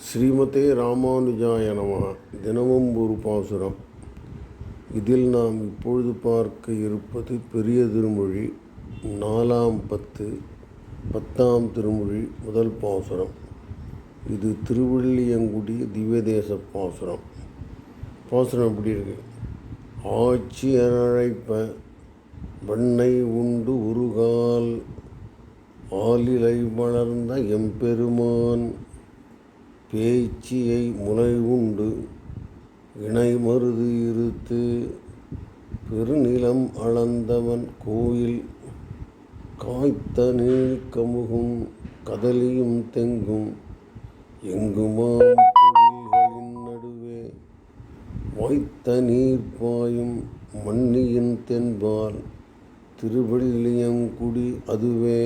ஸ்ரீமதே ராமானுஜாய நம. தினமும் ஒரு பாசுரம். இதில் நாம் இப்பொழுது பார்க்க இருப்பது பெரிய திருமொழி நாலாம் பத்து பத்தாம் திருமொழி முதல் பாசுரம். இது திருவள்ளியங்குடி திவ்யதேச பாசுரம். பாசுரம் எப்படி இருக்கு? ஆட்சி அழைப்ப வெண்ணை உண்டு உருகால் ஆலிலை வளர்ந்த எம்பெருமான். பேச்சியை முனைவுண்டு உண்டு இணை மருது இருத்து பெருநிலம் அளந்தவன் கோயில் காய்த்த நீழ்கமுகும் கதலியும் தெங்கும் எங்குமாம் பொழில்களின் நடுவே வாய்த்த நீர் பாயும் மன்னியின் தென்பால் திருவள்ளியங்குடி அதுவே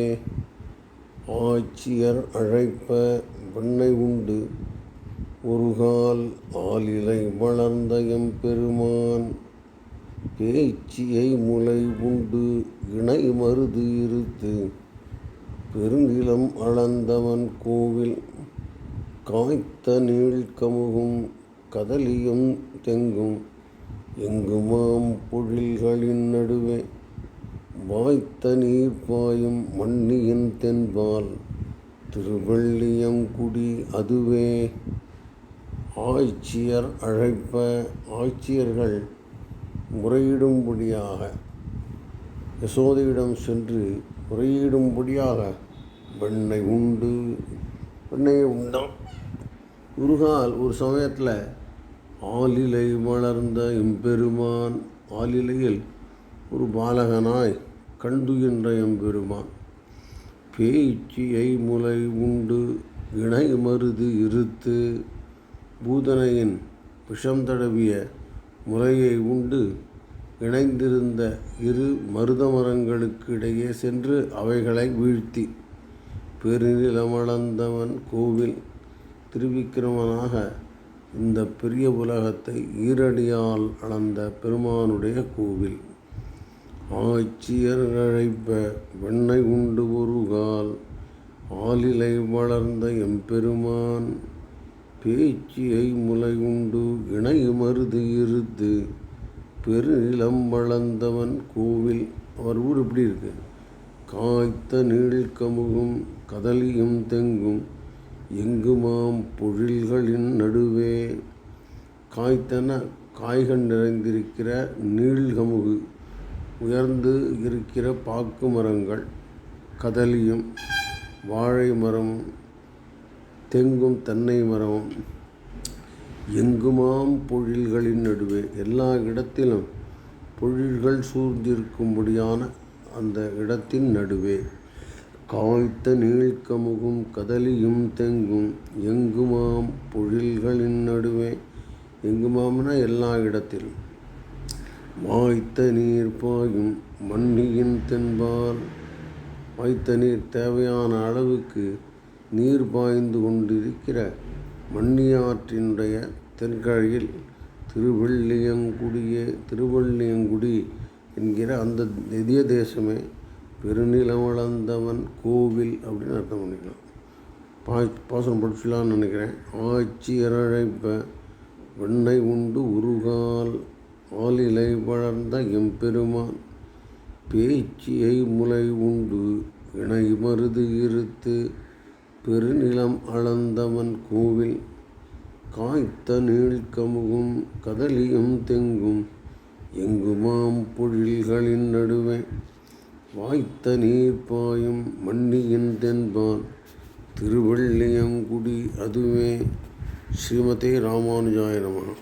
ஆட்சியர் அழைப்ப பண்ணை உண்டு. ஒருகால் ஆலிலை வளர்ந்த எம்பெருமான். பேச்சியை முளை உண்டு இணை மருது இருத்து. பெருநிலம் அளந்தவன் கோவில் காய்த்த நீழ்கமுகும் கதலியும் தெங்கும். எங்குமாம் பொழில்களின் நடுவே வாய்த்த நீர் பாயும் மண்ணியின் தென்பால். திருவள்ளியங்குடி அதுவே. ஆட்சியர் அழைப்ப ஆட்சியர்கள் முறையிடும்படியாக. யசோதையிடம் சென்று முறையிடும்படியாக வெண்ணை உண்டு. வெண்ணையை உண்டான் முருகால் ஒரு சமயத்தில் ஆலிலை வளர்ந்த எம்பெருமான். ஆலிலையில் ஒரு பாலகனாய் கண்டுகின்ற எம்பெருமான். பேய்ச்சியை முலை உண்டு இணை மருது இருத்து. பூதனையின் விஷம் தடவிய முலையை உண்டு இணைந்திருந்த இரு மருத மரங்களுக்கு இடையே சென்று அவைகளை வீழ்த்தி. பெருநிலமளந்தவன் கோவில் திருவிக்கிரமனாக இந்த பெரிய உலகத்தை ஈரடியால் அளந்த பெருமானுடைய கோவில். ஆய்ச்சியர் அழைப்ப வெண்ணை உண்டு ஒரு கால் ஆலிலை வளர்ந்த எம்பெருமான் பேச்சியை முலை உண்டு இணை மருது இருத்து பெருநிலம் வளர்ந்தவன் கோவில். அவர் ஊர் எப்படி இருக்கு? காய்த்த நீழ்கமுகும் கதலியும் தெங்கும் எங்குமாம் பொழில்களின் நடுவே. காய்த்தன காய்கள் நிறைந்திருக்கிற நீள்கமுகு உயர்ந்து இருக்கிற பாக்கு மரங்கள் கதலியும் வாழை மரமும் தெங்கும் தென்னை மரமும் எங்குமாம் பொழில்களின் நடுவே. எல்லா இடத்திலும் பொழில்கள் சூழ்ந்திருக்கும்படியான அந்த இடத்தின் நடுவே. காய்த்த நீழ்கமுகும் கதலியும் தெங்கும் எங்குமாம் பொழில்களின் நடுவே. எங்குமாம்னா எல்லா இடத்திலும். வாய்த்த நீர் பாயும் மண்ணியின் தென்பால். வாய்த்த நீர் தேவையான அளவுக்கு நீர் பாய்ந்து கொண்டிருக்கிற மண்ணியாற்றினுடைய தென்கரையில் திருவள்ளியங்குடியே திருவள்ளியங்குடி என்கிற அந்த நெதிய தேசமே பெருநிலமளந்தவன் கோவில் அப்படின்னு அர்த்தம் பண்ணிக்கலாம். பா பாசனம் படிச்சலான்னு நினைக்கிறேன். ஆட்சி அரழைப்ப வெண்ணை உண்டு உருகால். ஆலிலை வளர்ந்த எம்பெருமான் பேச்சியை முலை உண்டு இணை மருது இருத்து பெருநிலம் அளந்தவன் கோவில் காய்த்த நீழ்கமுகும் கதலியும் தெங்கும் எங்குமாம் பொழில்களின் நடுவே வாய்த்த நீர் பாயும் மண்ணியின் தென்பான் திருவள்ளியங்குடி அதுவே. ஸ்ரீமதே ராமானுஜாய நமகா